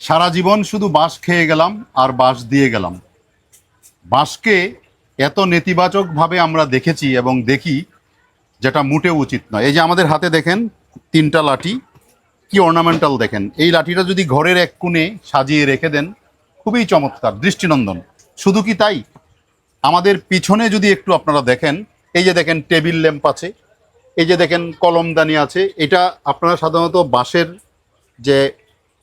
সারা জীবন শুধু বাঁশ খেয়ে গেলাম আর বাঁশ দিয়ে গেলাম। বাঁশকে এত নেতিবাচকভাবে আমরা দেখেছি এবং দেখি যেটা মোটেও উচিত নয়। এই যে আমাদের হাতে দেখেন তিনটা লাঠি, কি অর্নামেন্টাল দেখেন। এই লাঠিটা যদি ঘরের এক কোণে সাজিয়ে রেখে দেন, খুবই চমৎকার, দৃষ্টিনন্দন। শুধু কি তাই? আমাদের পিছনে যদি একটু আপনারা দেখেন, এই যে দেখেন টেবিল ল্যাম্প আছে, এই যে দেখেন কলমদানি আছে, এটা আপনারা সাধারণত বাঁশের যে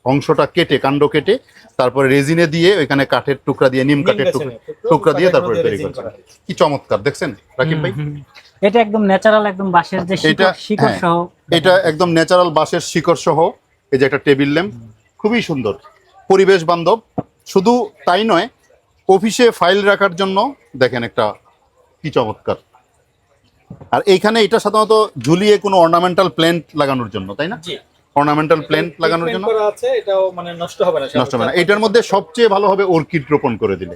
অংশটা কেটে কাণ্ড কেটে তারপরে রেজিনে দিয়ে ওইখানে কাঠের টুকরা দিয়ে নিম কাঠের টুকরা টুকরা দিয়ে তারপরে তৈরি করছেন কি চমৎকার দেখছেন? রাকিব ভাই। এটা একদম ন্যাচারাল একদম বাঁশের যে শিকড় এটা- শিকড় হ্যাঁ। সহ। এটা একদম ন্যাচারাল বাঁশের শিকড় সহ। এই যে একটা টেবিল ল্যাম্প খুবই সুন্দর। পরিবেশ বান্ধব। শুধু তাই নয় অফিসে ফাইল রাখার জন্য দেখেন একটা কি চমৎকার। আর এইখানে এটা সাধারণত ঝুলিয়ে কোনো অর্নামেন্টাল প্ল্যান্ট লাগানোর জন্য তাই না? জি। অর্নামেন্টাল প্ল্যান্ট লাগানোর জন্য? করা আছে এটাও মানে নষ্ট হবে না নষ্ট হবে না। এটার মধ্যে সবচেয়ে ভালো হবে অর্কিড রোপণ করে দিলে।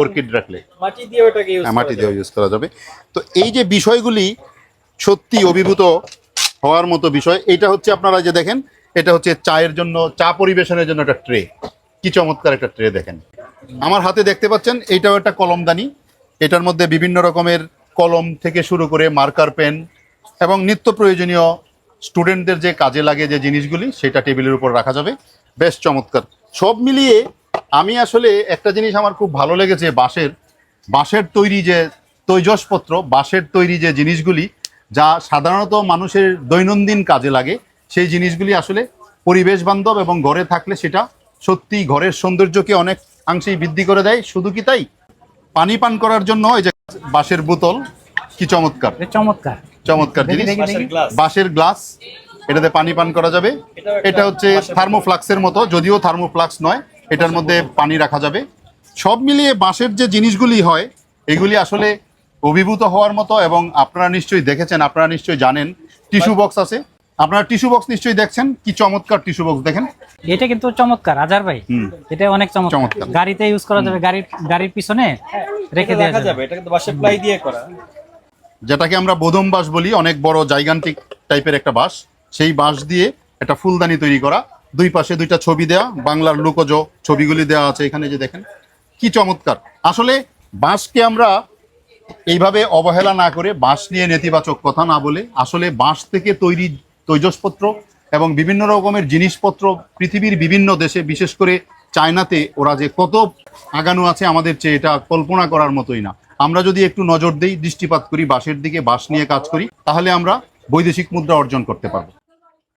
অর্কিড রাখলে। মাটি দিয়ে ওটাকে ইউজ হ্যাঁ, মাটি দিয়ে ইউজ করা যাবে। তো এই যে বিষয়গুলি সত্যি অভিভূত হওয়ার মতো বিষয় এটা হচ্ছে আপনারা যে দেখেন এটা হচ্ছে চায়ের জন্য চা পরিবেশনের জন্য একটা ট্রে। কি চমৎকার একটা ট্রে দেখেন। আমার হাতে দেখতে পাচ্ছেন এইটাও একটা কলমদানি। এটার মধ্যে বিভিন্ন রকমের কলম থেকে শুরু করে মার্কার পেন এবং নিত্য প্রয়োজনীয় স্টুডেন্টদের যে কাজে লাগে যে জিনিসগুলি, সেটা টেবিলের উপর রাখা যাবে। বেশ চমৎকার। সব মিলিয়ে আমি আসলে একটা জিনিস আমার খুব ভালো লেগেছে, বাঁশের। বাঁশের তৈরি যে তৈজসপত্র, বাঁশের তৈরি যে জিনিসগুলি, যা সাধারণত মানুষের দৈনন্দিন কাজে লাগে, সেই জিনিসগুলি আসলে পরিবেশ বান্ধব এবং ঘরে থাকলে সেটা সত্যি ঘরের সৌন্দর্যকে অনেক অংশেই বৃদ্ধি করে দেয়। শুধু কি তাই? পানি পান করার জন্য এই যে বাঁশের বোতল, কি চমৎকার। চমৎকার। চমৎকার জিনিস। বাঁশের গ্লাস। এটাতে পানি পান করা যাবে। এটা হচ্ছে থার্মোফ্লাক্সের মতো যদিও থার্মোফ্লাক্স নয় এটার মধ্যে পানি রাখা যাবে। সব মিলিয়ে বাঁশের যে জিনিসগুলি হয় এগুলি আসলে অভিভূত হওয়ার মতো এবং আপনারা নিশ্চয়ই দেখেছেন আপনারা নিশ্চয়ই জানেন টিস্যু বক্স আছে। আপনারা টিস্যু বক্স নিশ্চয়ই দেখছেন কি চমৎকার টিস্যু বক্স দেখেন। এটা কিন্তু চমৎকার আজার ভাই। এটা অনেক চমৎকার। চমৎকার। গাড়িতে ইউজ করা যাবে গাড়ির গাড়ির পিছনে রেখে দেওয়া যাবে। যাবে এটা কিন্তু বাঁশের প্লাই দিয়ে করা। যেটাকে আমরা বোদম বাঁশ বলি, অনেক বড় জাইগান্টিক টাইপের একটা বাঁশ। সেই বাঁশ দিয়ে একটা ফুলদানি তৈরি করা। দুই পাশে দুইটা ছবি দেওয়া বাংলার লোকজ ছবিগুলি দেওয়া আছে এখানে যে দেখেন। কি চমৎকার! আসলে বাঁশকে আমরা এইভাবে অবহেলা না করে বাঁশ নিয়ে নেতিবাচক কথা না বলে, আসলে বাঁশ থেকে তৈরি তৈজসপত্র এবং বিভিন্ন রকমের জিনিসপত্র পৃথিবীর বিভিন্ন দেশে, বিশেষ করে চায়নাতে ওরা যে কত আগানো আছে আমাদের চেয়ে এটা কল্পনা করার মতোই না। আমরা যদি একটু নজর দিই, দৃষ্টিপাত করি, বাঁশের দিকে বাঁশ নিয়ে কাজ করি, তাহলে আমরা বৈদেশিক মুদ্রা অর্জন করতে পারব।